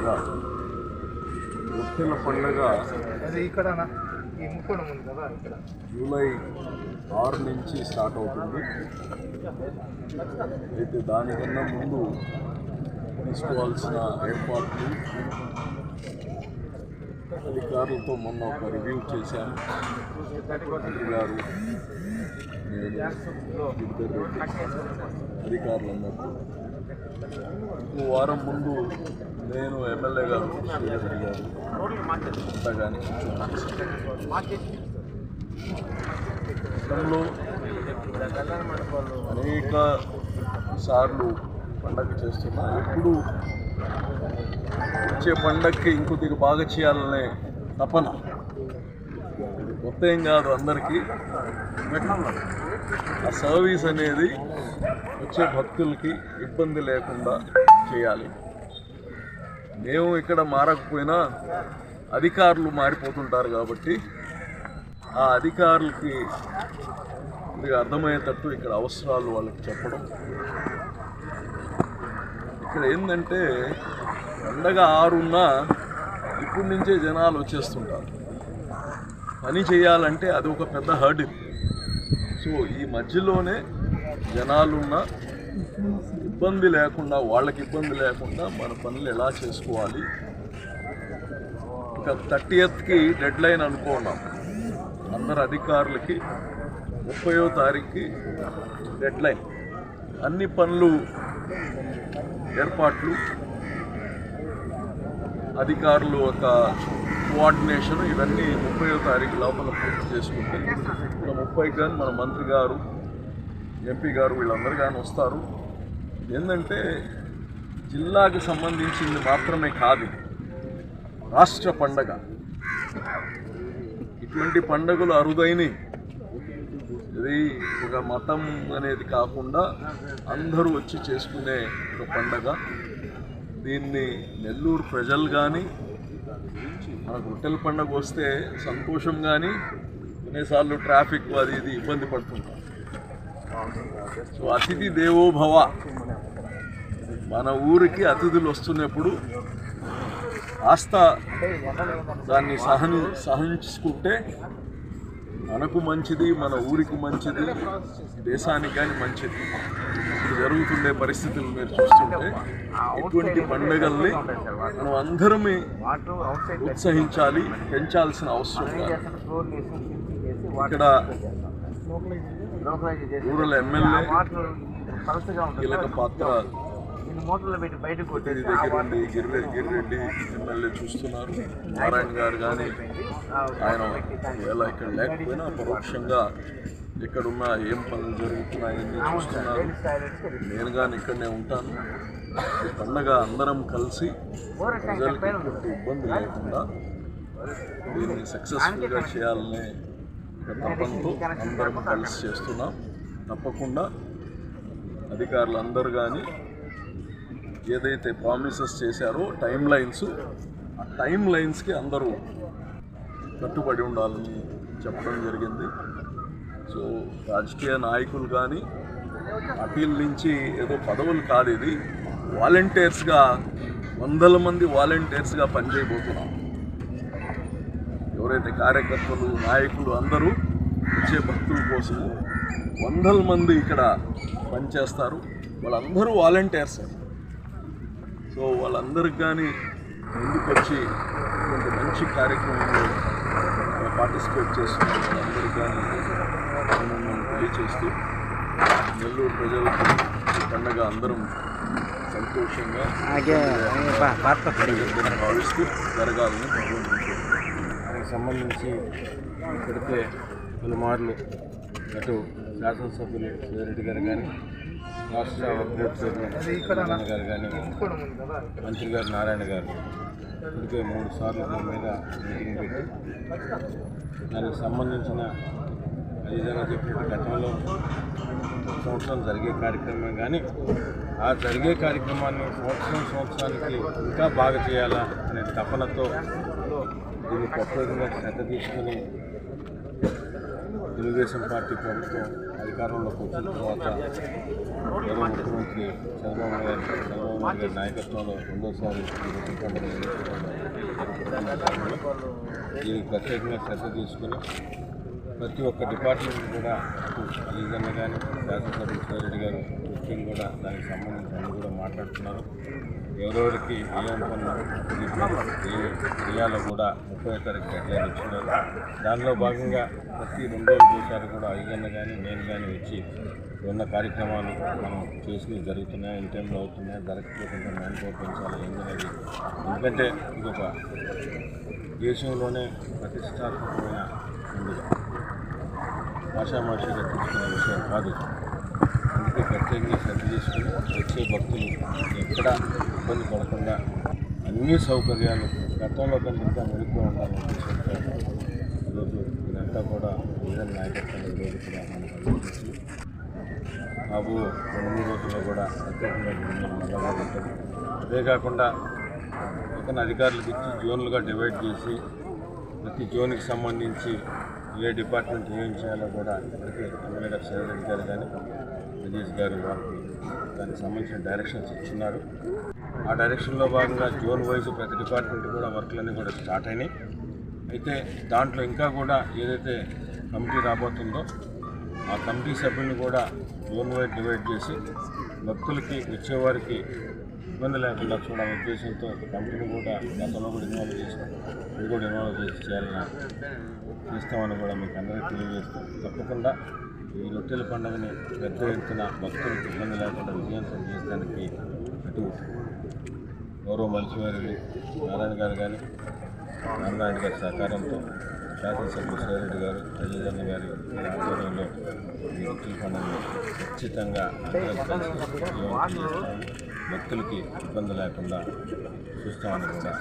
పండగ రొట్టెల పండగ జూలై ఆరు నుంచి స్టార్ట్ అవుతుంది. అయితే దానికన్నా ముందు తీసుకోవాల్సిన ఏర్పాట్లు అధికారులతో మొన్న ఒక రివ్యూ చేశాను. మంత్రి గారు అధికారులందరూ ఇంకో వారం ముందు నేను ఎమ్మెల్యే గారు కానీ అనేక సార్లు పండగ చేస్తున్నా. ఎప్పుడు వచ్చే పండగకి ఇంకొద్దిగా బాగా చేయాలనే తపన. కొత్త ఏం కాదు అందరికీ. ఆ సర్వీస్ అనేది వచ్చే భక్తులకి ఇబ్బంది లేకుండా చేయాలి. మేము ఇక్కడ మారకపోయినా అధికారులు మారిపోతుంటారు కాబట్టి ఆ అధికారులకి ఇది అర్థమయ్యేటట్టు ఇక్కడ అవసరాలు వాళ్ళకి చెప్పడం. ఇక్కడ ఏంటంటే ఎండగా ఆరున్నా ఇప్పటి నుంచే జనాలు వచ్చేస్తుంటారు. పని చేయాలంటే అది ఒక పెద్ద హర్డిల్ సో ఈ మధ్యలోనే జనాలున్న ఇబ్బంది లేకుండా వాళ్ళకి ఇబ్బంది లేకుండా మన పనులు ఎలా చేసుకోవాలి? ఇక థర్టీ ఎయిత్కి డెడ్ లైన్ అనుకున్నాం అందరు అధికారులకి ముప్పయో తారీఖుకి డెడ్ లైన్ అన్ని పనులు ఏర్పాట్లు అధికారులు ఒక కోఆర్డినేషన్ ఇవన్నీ ముప్పయో తారీఖు లోపల పూర్తి చేసుకుంటే ఇంకా ముప్పై కానీ మన మంత్రి గారు ఎంపీ గారు వీళ్ళందరూ కానీ వస్తారు. ఏంటంటే జిల్లాకి సంబంధించింది మాత్రమే కాదు రాష్ట్ర పండగ. ఇటువంటి పండుగలు అరుదైనవి ఇది ఒక మతం అనేది కాకుండా అందరూ వచ్చి చేసుకునే ఒక పండగ. దీన్ని నెల్లూరు ప్రజలు కానీ మనకు రొట్టెల పండగ వస్తే సంతోషం కానీ కొన్నిసార్లు ట్రాఫిక్ అది ఇది ఇబ్బంది పడుతుంటాం సో అతిథి దేవోభవ మన ఊరికి అతిథులు వస్తున్నప్పుడు ఆస్థ దాన్ని సహని సహించుకుంటే మనకు మంచిది మన ఊరికి మంచిది దేశానికి కానీ మంచిది. ఇప్పుడు జరుగుతుండే పరిస్థితులు మీరు చూస్తుంటే ఇటువంటి పండుగల్ని మనం అందరమే ఉత్సహించాలి పెంచాల్సిన అవసరం ఇక్కడ రూరల్ ఎమ్మెల్యే కీలక పాత్ర దగ్గర ఉండి గిరిరెడ్డి గిరిరెడ్డి ఎమ్మెల్యే చూస్తున్నారు. నారాయణ గారు కానీ ఆయన ఒకవేళ ఇక్కడ లేకపోయినా పరోక్షంగా ఇక్కడున్న ఏం పనులు జరుగుతున్నాయని చూస్తున్నారు. నేను కానీ ఇక్కడనే ఉంటాను. పండగ అందరం కలిసి ప్రజలకు ఇబ్బంది లేకుండా దీన్ని సక్సెస్ఫుల్గా చేయాలనే ఒక అందరం కలిసి చేస్తున్నాం. తప్పకుండా అధికారులు అందరూ కానీ ఏదైతే ప్రామిసెస్ చేశారో టైం లైన్స్ ఆ టైం లైన్స్కి అందరూ కట్టుబడి ఉండాలని చెప్పడం జరిగింది. సో రాజకీయ నాయకులు కానీ అపీల్ నుంచి ఏదో పదవులు కాదు ఇది. వాలంటీర్స్గా వందల మంది వాలంటీర్స్గా పనిచేయబోతున్నాం. ఎవరైతే కార్యకర్తలు నాయకులు అందరూ వచ్చే భక్తుల కోసము వందల మంది ఇక్కడ పనిచేస్తారు. వాళ్ళందరూ వాలంటీర్స్. సో వాళ్ళందరికి కానీ ముందుకొచ్చి ఇటువంటి మంచి కార్యక్రమంలో పార్టిసిపేట్ చేస్తున్న. వాళ్ళందరికీ కానీ అభినందనలు తెలియచేస్తూ నెల్లూరు ప్రజలకు పండగ అందరం సంతోషంగా భావిస్తూ జరగాలని సంబంధించి ఇప్పటికే పలుమార్లు అటు శాసనసభ్యులు సుధారెడ్డి గారు కానీ రాష్ట్ర బోర్డు చైర్మన్ గారు కానీ మంత్రి గారు నారాయణ గారు ఇప్పటికే మూడు సార్లు దీని మీద మీటింగ్ పెట్టి దానికి సంబంధించిన ఏదైనా చెప్పినట్టు గతంలో సంవత్సరం జరిగే కార్యక్రమం కానీ ఆ జరిగే కార్యక్రమాన్ని సంవత్సరం సంవత్సరానికి ఇంకా బాగా చేయాలా అనే తపనతో దీన్ని ప్రత్యేకంగా శ్రద్ధ తీసుకుని తెలుగుదేశం పార్టీ ప్రభుత్వం అధికారంలోకి వచ్చిన తర్వాత గౌరవ ముఖ్యమంత్రి చంద్రబాబు నాయుడు చంద్రబాబు నాయుడు గారి నాయకత్వంలో రెండోసారి దీనికి ప్రత్యేకంగా శ్రద్ధ తీసుకుని ప్రతి ఒక్క డిపార్ట్మెంట్ కూడా అటు అలీజన్న కానీ శాసనసభ రెడ్డి గారు ముఖ్యం కూడా దానికి సంబంధించి అందరూ కూడా మాట్లాడుతున్నారు. ఎవరెవరికి ఏ అనుకున్నా ఏరియాలో కూడా ముప్పై తారీఖు డెడ్లైన్ ఇచ్చినారు దానిలో భాగంగా ప్రతి రెండు రోజులు చూసారు కూడా అలీజన్న కానీ నేను కానీ వచ్చి ఉన్న కార్యక్రమాలు మనం చేసినవి జరుగుతున్నాయి. ఇన్ టైంలో అవుతున్నాయి. జరగకపోకుండా మ్యాన్ పవర్ పెంచాలి ఏంటనేది ఎందుకంటే ఇదొక దేశంలోనే ప్రతిష్టాత్మకమైన పండుగ ఆషామాషిగా తీసుకునే విషయం కాదు. అందుకే ప్రత్యేకంగా శ్రద్ధ చేసుకుని వచ్చే భక్తులు ఎక్కడ ఇబ్బంది పడకుండా అన్ని సౌకర్యాలు గతంలో కంటే ఇంకా మెరుగ్గా ఉండాలనే ఈరోజు ఇదంతా కూడా విజన్ నాయకత్వం ఈరోజు కూడా మనకు అందించి బాబు రెండు మూడు రోజుల్లో కూడా ప్రత్యేకంగా నిర్ణయం ఉంటుంది అదే కాకుండా పక్కన అధికారులకు ఇచ్చి జోన్లుగా డివైడ్ చేసి ప్రతి జోన్కి సంబంధించి ఏ డిపార్ట్మెంట్ ఏం చేయాలో కూడా ఇప్పటికే ఎమ్మెల్యే గారు శివరెడ్డి గారు కానీ రజేష్ గారు వారికి దానికి సంబంధించిన డైరెక్షన్స్ ఇచ్చున్నారు. ఆ డైరెక్షన్లో భాగంగా జోన్ వైజ్ ప్రతి డిపార్ట్మెంట్ కూడా వర్క్లన్నీ కూడా స్టార్ట్ అయినాయి. అయితే దాంట్లో ఇంకా కూడా ఏదైతే కమిటీ రాబోతుందో ఆ కమిటీ సభ్యులను కూడా జోన్ వైజ్ డివైడ్ చేసి భక్తులకి వచ్చేవారికి ఇబ్బంది లేకుండా చూడాలనే ఉద్దేశంతో కంపెనీ కూడా గతంలో కూడా ఇన్వాల్వ్ చేసాం ఇది కూడా ఇన్వాల్వ్ చేసి చేయాలని చేస్తామని కూడా మీకు అందరికీ తెలియజేస్తాం తప్పకుండా ఈ రొట్టెల పండుగని పెద్ద ఎత్తున భక్తులకు ఇబ్బంది లేకుండా విజయవంతం చేయడానికి అటు గౌరవ మంత్రివర్యులు నారాయణ గారు కానీ నారాయణ గారి సహకారంతో శాసనసభ్యులు శ్రీరెడ్డి గారు అజయ్ గారి ఆధ్వర్యంలో ఈ రొట్టెల పండుగను ఖచ్చితంగా కలిసి భక్తులకి ఇబ్బంది లేకుండా చూస్తామని కూడా